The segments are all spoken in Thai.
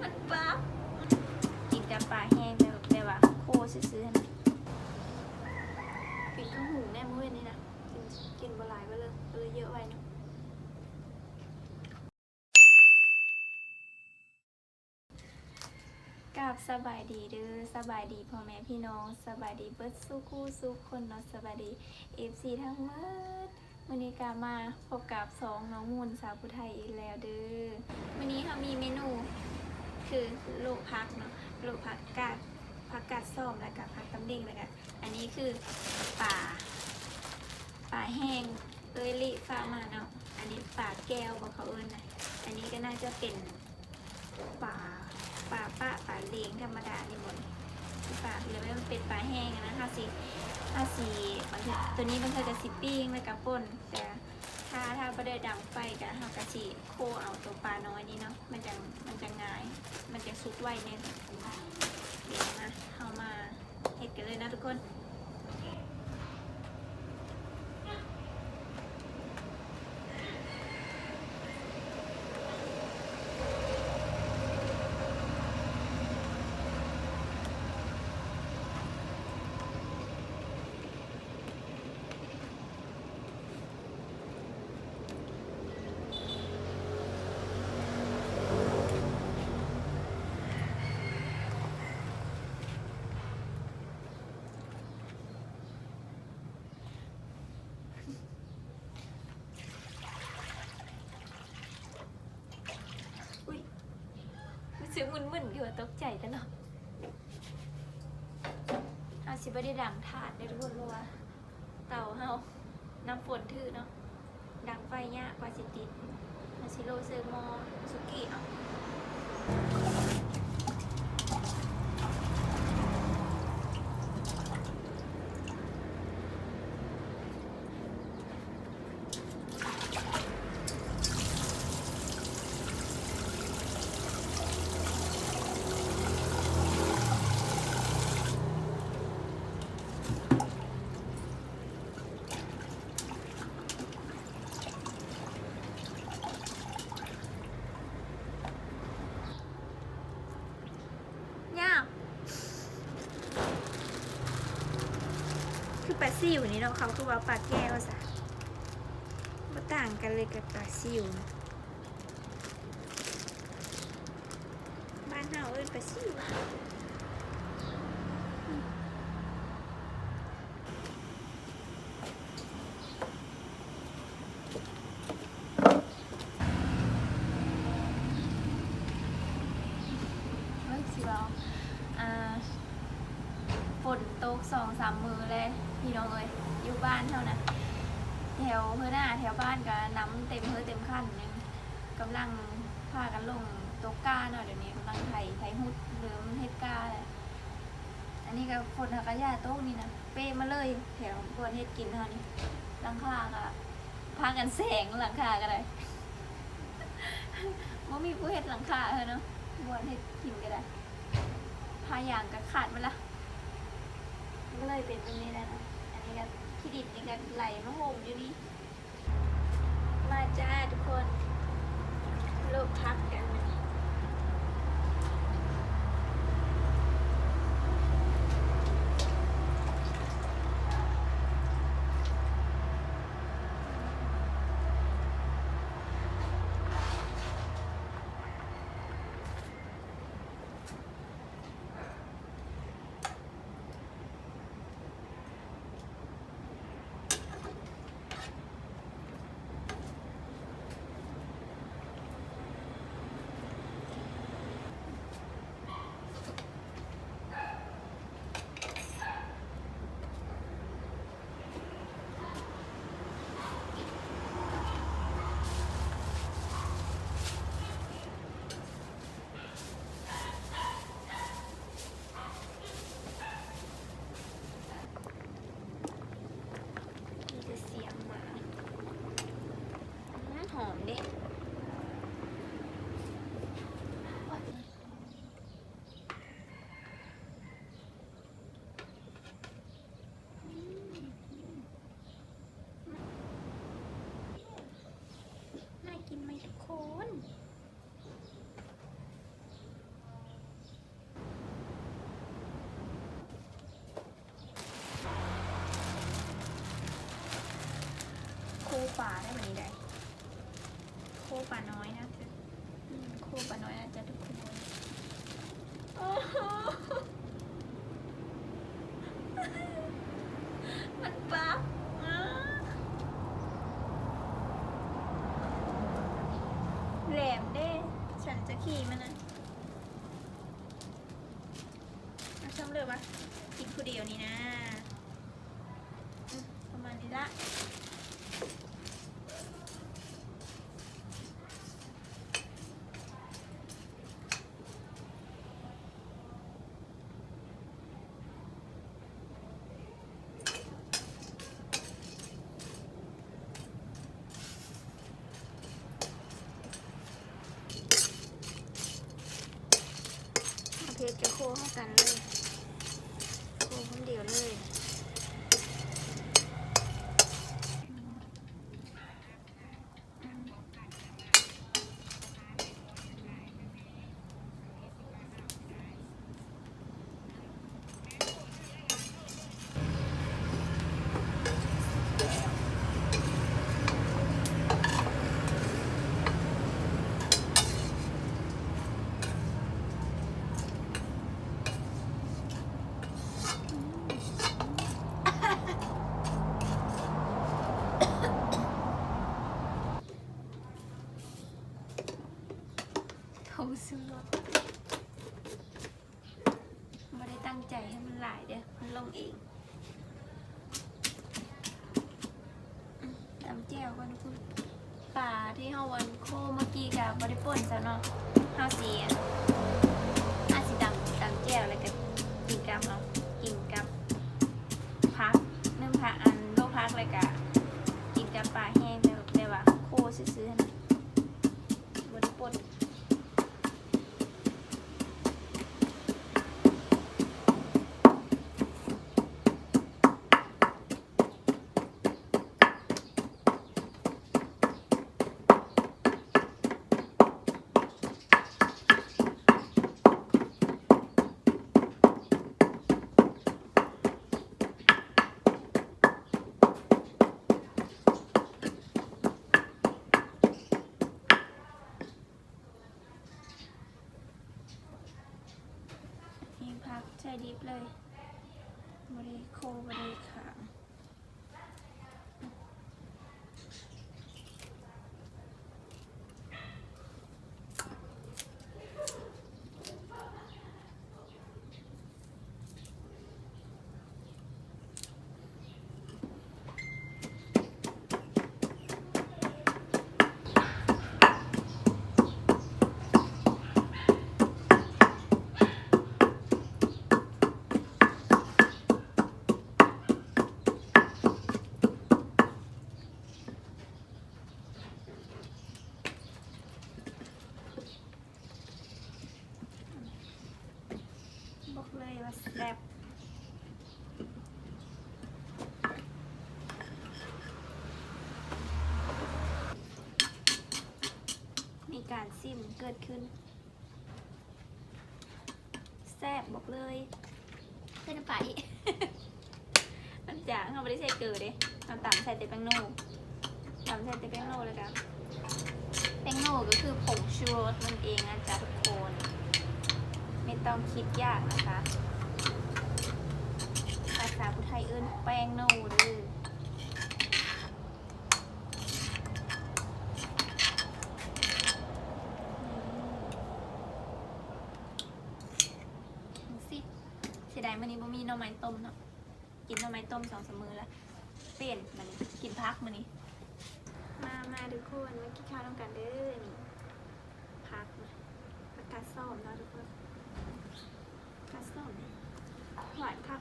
มันปั๊บกินกับปลาแห้งแบบแบบว่าโคซื้อๆนะปิดข้างหูแน่มื้อนี้นะ กินกินบหลายไปเลยก็เลยเยอะไว้เนาะกับสบายดีเด้อสบายดีพ่อแม่พี่น้องสบายดีเบิร์ดสู้คู่สู้คนเนาะสบายดีเอฟซีทั้งหมด วันนี้กามาพบกับสองน้องมูลสาวผู้ไทยอีกแล้วเด้อวันนี้เขามีเมนู คือลูกพักเนาะลูกพักกาดผักกาดส้มแล้วกับผักตำดิ่งแล้วกันอันนี้คือป่าป่าแห้งเอ้ยลิฟ้ามาเนาะอันนี้ป่าแก้วบอกเขาเอิญนะอันนี้ก็น่าจะเป็นป่าป่าป้าป่าเลี้ยงธรรมดานี่หมด ปลาหรือว่ามันเป็นปลาแห้งอะนะถ้าสีถ้าสีบางทีตัวนี้มันเคยจะสิปิ้งแล้วกับป่นแต่ถ้าถ้าไม่ได้ดังไฟกันเฮากระชีโคเอาตัวปลาน้อยนี้เนาะมันจะมันจะง่าย มันจะซุกไวเนี่ยเดี๋ยวนะเอามาเห็ดกันเลยนะทุกคน รู้สึกมึนๆอยู่อะตกใจตลอดอาสิบได้ดังถาดได้ทุกคนเพราะว่า เต่าเฮาน้ำฝนทื่อเนาะดังไฟยะกกว่าสิติดอาชิโลเซอร์มอสุกี้เนาะ วนี่เนาะเขาคือว่าปลาแก้วซะมาต่างกันเลยกับปลาซิวบ้านเฮาเอ้ยปลาซิวเฮ้ยสิเราอ่า ฝนตกสองสามมือเลยพี่น้องเอ้ยอยู่บ้าน เท่านั้นแถวเพื่อหน้าแถวบ้านก็น้ำเต็มเพื่อเต็มขั้นหนึงกำลังพากันลงตกกาเนาะเดี๋ยวนี้กำลังไถไถหุดหรือเฮ็ดกาเลยอันนี้ก็ฝนหากระยาโต๊ะนี่นะเป้มาเลยแถวบวนเฮ็ดกินเท่านี้หลังคาก็พากันแสงหลังคาก็ได้ว่ามีผู้เฮ็ดหลังคาเออเนาะบวนเฮ็ดกินก็ได้พายางก็ขาดไปละก็เลยเป็นตรงนี้แหละนะ นี่ก็ที่ดินนี่ก็ไหลมาโหมอยู่นี่ มาจ้าทุกคนเลิกพักกัน ป่าได้แบบนี้ได้โคป่าน้อยนะอืมโคป่าน้อยอาจจะทุกคนมันปั๊บอะแหลมเด้ฉันจะขี่มันนะเอาชมเลยปะกินผู้เดียวนี่นะประมาณนี้ละ เอาเพชรจะโคเข้ากันเลย โคคนเดียวเลย เขาซื้อรถไม่ได้ตั้งใจให้มันหลายเด้อมันลงเองอืม ตำแจ่วก่อนทุกคนปลาที่เฮาวันโคเมื่อกี้กับบริป่นซะเนาะเฮาสีอะห้าสีดำดำแจ่วแล้วก็กินกับเนาะกินกับพักนึ่งพักอันโลพักเลยกะกินกับปลาแห้งแต่แต่ว่าโคซื้อๆนะบริป่น นี่พักใจ ดิฟเลยบริโคบริคาม บอกเลยว่าแซ่บมีการซิมเกิดขึ้น แซ่บบอกเลยเป็นไป มันจางเขาไม่ได้ใส่เกลือเด้เราตำใส่แต่แป้งโน่ตำใส่แต่แป้งโน่เลยกันแป้งโน่ก็คือผงชูรสมันเองนะจ๊ะทุกคนไม่ ต้องคิดยากนะคะ ภาษาพุทไทยเอิ้นแป้งโน่เด้อสิเสียดายมื้อนี้บ่มีหน่อไม้ต้มเนาะ กินหน่อไม้ต้มสองสามมือแล้ว เปลี่ยนมันกินพักมื้อนี้มา มาทุกคนมากินข้าวต้องกันเด้อนี่พักมาอากาศส้มเนาะทุกคน คัสตอมหวานครับ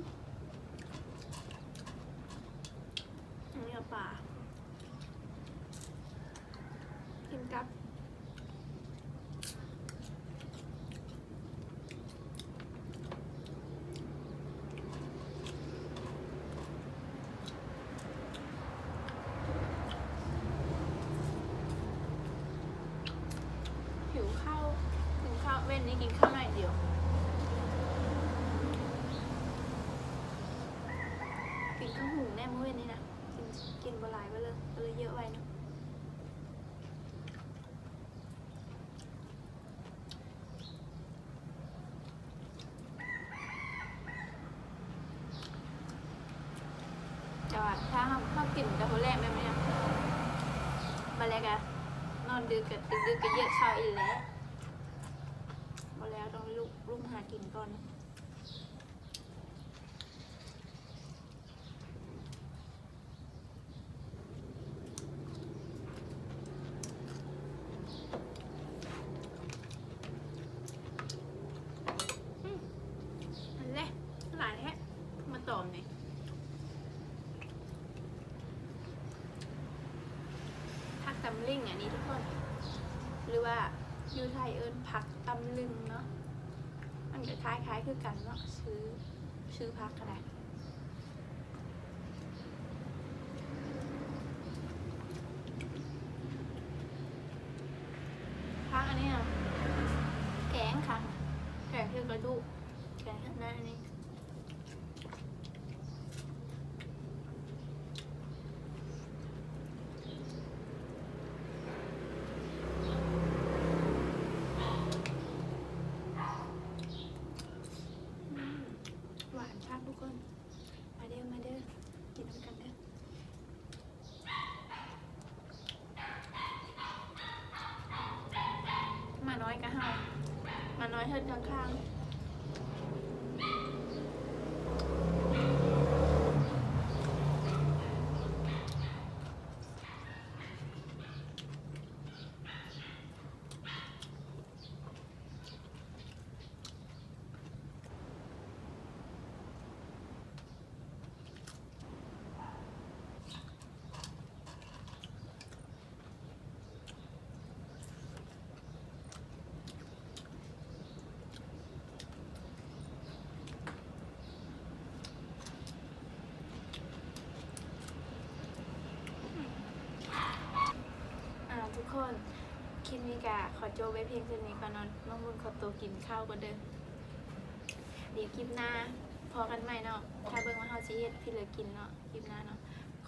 มอันนี้เอาปลากินกับ กินข้าวเว้นนี้กินข้าวหน่อยเดียว กินข้าวหุงแน่มื้อเว้นนี้นะ กินกินบหลายไปเลยก็เลยเยอะไว้เนาะแต่ว่าถ้าเขากินกับคนแรกแบบนี้มาแล้วกันนอนดึกกับดึกกก็เยอะข้าวอีกแล้วมาแล้ว ต้องลุกลุกหากินก่อนนะอันแรกหลายแท้มาตอมหน่อยผักตำลึงอันนี้ทุกคน หรือว่าอยูไทยเอิญผักตำลึงเนาะ คล้ายๆคือกันว่าะชื่อชื่อพักอะไรพักอันนี้อะแกงค่ะแกงเทือกระดูกแกงข้างหน้านี่มหวานชากทุกคน มาเด้อมาเด้อ กินน้ำกันเด้อมาน้อยก็เฮามาน้อยเฮิดข้างๆ คลิปนี้กะขอโจไว้เพียงเท่านี้ก่อนนอนน้องบุญขอตัวกินข้าวก่อนเด้อเดี๋ยวคลิปหน้าพอกันใหม่เนาะถ้าเบิ่งว่าเขาจะเฮ็ดพี่เหลือกินเนาะคลิปหน้าเนาะ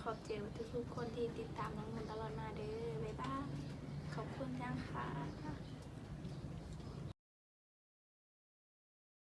ขอบเจลทุกทุกคนที่ติดตามน้องบุญตลอดมาเด้อบ๊ายบายขอบคุณจังค่ะ